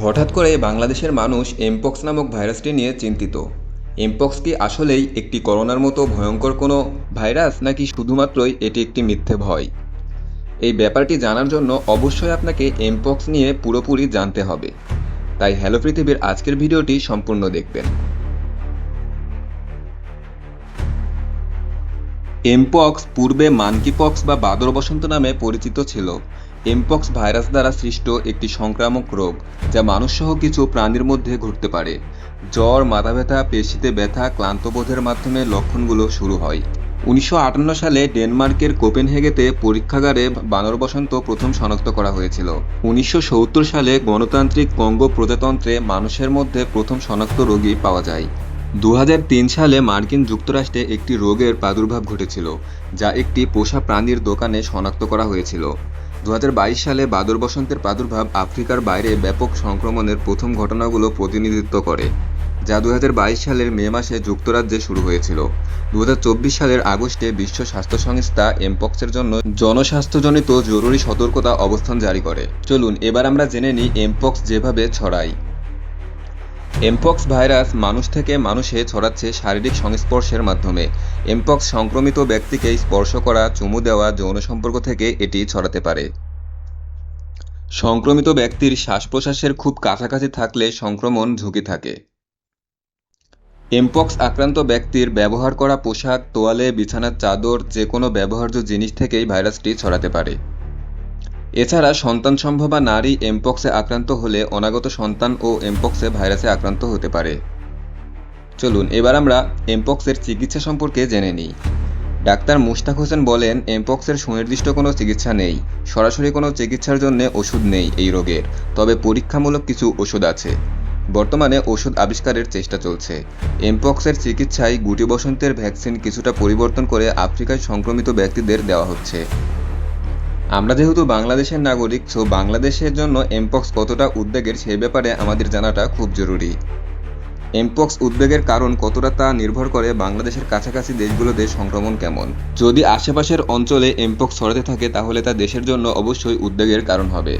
হঠাৎ করে বাংলাদেশের মানুষ এমপক্স নামক ভাইরাসটি নিয়ে চিন্তিত। এমপক্স কি আসলেই একটি করোনার মতো ভয়ঙ্কর কোনো ভাইরাস, নাকি শুধুমাত্রই এটি একটি মিথ্যে ভয়? এই ব্যাপারটি জানার জন্য অবশ্যই আপনাকে এমপক্স নিয়ে পুরোপুরি জানতে হবে। তাই হ্যালো পৃথিবীর আজকের ভিডিওটি সম্পূর্ণ দেখবেন। এমপক্স পূর্বে মানকিপক্স বা বাদর বসন্ত নামে পরিচিত ছিল। এমপক্স ভাইরাস দ্বারা সৃষ্ট একটি সংক্রামক রোগ, যা মানুষসহ কিছু প্রাণীর মধ্যে ঘটতে পারে। জ্বর মাথা ব্যথা পেশিতে ব্যথা ক্লান্তবোধের মাধ্যমে লক্ষণগুলো শুরু হয়। উনিশশো আটান্ন সালে ডেনমার্কের কোপেনহেগেতে পরীক্ষাগারে বানর বসন্ত প্রথম শনাক্ত করা হয়েছিল। উনিশশো সত্তর সালে গণতান্ত্রিক কঙ্গো প্রজাতন্ত্রে মানুষের মধ্যে প্রথম শনাক্ত রোগী পাওয়া যায়। দু হাজার তিন সালে মার্কিন যুক্তরাষ্ট্রে একটি রোগের প্রাদুর্ভাব ঘটেছিল, যা একটি পোষা প্রাণীর দোকানে শনাক্ত করা হয়েছিল। দু হাজার বাইশ সালে বাদর বসন্তের প্রাদুর্ভাব আফ্রিকার বাইরে ব্যাপক সংক্রমণের প্রথম ঘটনাগুলো প্রতিনিধিত্ব করে, যা দু হাজার বাইশ সালের মে মাসে যুক্তরাজ্যে শুরু হয়েছিল। দু হাজার চব্বিশ সালের আগস্টে বিশ্ব স্বাস্থ্য সংস্থা এমপক্সের জন্য জনস্বাস্থ্যজনিত জরুরি সতর্কতা অবস্থান জারি করে। চলুন, এবার আমরা জেনে নিই এমপক্স যেভাবে ছড়ায়। এমপক্স ভাইরাস মানুষ থেকে মানুষে ছড়াচ্ছে শারীরিক সংস্পর্শের মাধ্যমে। এমপক্স সংক্রমিত ব্যক্তিকে স্পর্শ করা, চুমু দেওয়া, যৌন সম্পর্ক থেকে এটি ছড়াতে পারে। সংক্রমিত ব্যক্তির শ্বাস প্রশ্বাসের খুব কাছাকাছি থাকলে সংক্রমণ ঝুঁকি থাকে। এমপক্স আক্রান্ত ব্যক্তির ব্যবহার করা পোশাক, তোয়ালে, বিছানার চাদর যে কোনো ব্যবহার্য জিনিস থেকেই ভাইরাসটি ছড়াতে পারে। এছাড়া সন্তান সম্ভবা নারী এমপক্সে আক্রান্ত হলে অনাগত সন্তান ও এমপক্সে ভাইরাসে আক্রান্ত হতে পারে। চলুন, এবার আমরা এমপক্সের চিকিৎসা সম্পর্কে জেনে নিই। ডাক্তার মুশতাক হোসেন বলেন, এমপক্সের সুনির্দিষ্ট কোনো চিকিৎসা নেই। সরাসরি কোনো চিকিৎসার জন্য ওষুধ নেই এই রোগের, তবে পরীক্ষামূলক কিছু ওষুধ আছে। বর্তমানে ওষুধ আবিষ্কারের চেষ্টা চলছে। এমপক্সের চিকিৎসায় গুটি বসন্তের ভ্যাকসিন কিছুটা পরিবর্তন করে আফ্রিকায় সংক্রমিত ব্যক্তিদের দেওয়া হচ্ছে। আমরা যেহেতু বাংলাদেশের নাগরিক সো বাংলাদেশের জন্য এমপক্স কতটা উদ্বেগের সে ব্যাপারে আমাদের জানাটা খুব জরুরি। এমপক্স উদ্বেগের কারণ কতটা তা নির্ভর করে বাংলাদেশের কাছাকাছি দেশগুলোতে সংক্রমণ কেমন। যদি আশেপাশের অঞ্চলে এমপক্স ছড়াতে থাকে, তাহলে তা দেশের জন্য অবশ্যই উদ্বেগের কারণ হবে।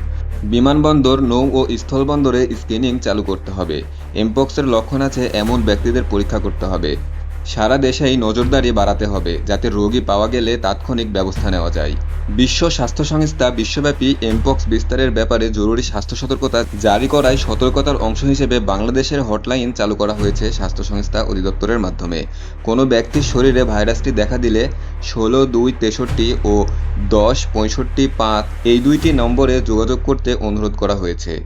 বিমানবন্দর, নৌ ও স্থলবন্দরে স্ক্রিনিং চালু করতে হবে। এমপক্সের লক্ষণ আছে এমন ব্যক্তিদের পরীক্ষা করতে হবে। সারা দেশেই নজরদারি বাড়াতে হবে, যাতে রোগী পাওয়া গেলে তাৎক্ষণিক ব্যবস্থা নেওয়া যায়। বিশ্ব স্বাস্থ্য সংস্থা বিশ্বব্যাপী এমপক্স বিস্তারের ব্যাপারে জরুরি স্বাস্থ্য সতর্কতা জারি করায় সতর্কতার অংশ হিসেবে বাংলাদেশের হটলাইন চালু করা হয়েছে স্বাস্থ্য সংস্থা অধিদপ্তরের মাধ্যমে। কোনো ব্যক্তির শরীরে ভাইরাসটি দেখা দিলে ষোলো, দুই, তেষট্টি ও দশ, পঁয়ষট্টি, পাঁচ এই দুইটি নম্বরে যোগাযোগ করতে অনুরোধ করা হয়েছে।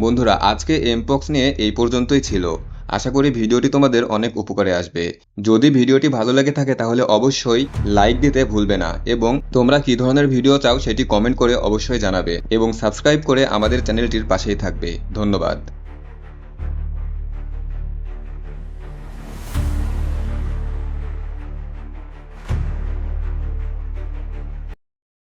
বন্ধুরা, আজকে এমপক্স নিয়ে এই পর্যন্তই ছিল। আশা করি ভিডিওটি তোমাদের অনেক উপকারে আসবে। যদি ভিডিওটি ভালো লেগে থাকে তাহলে অবশ্যই লাইক দিতে ভুলবে না এবং তোমরা কি ধরনের ভিডিও চাও সেটি কমেন্ট করে অবশ্যই জানাবে এবং সাবস্ক্রাইব করে আমাদের চ্যানেলটির পাশেই থাকবে। ধন্যবাদ।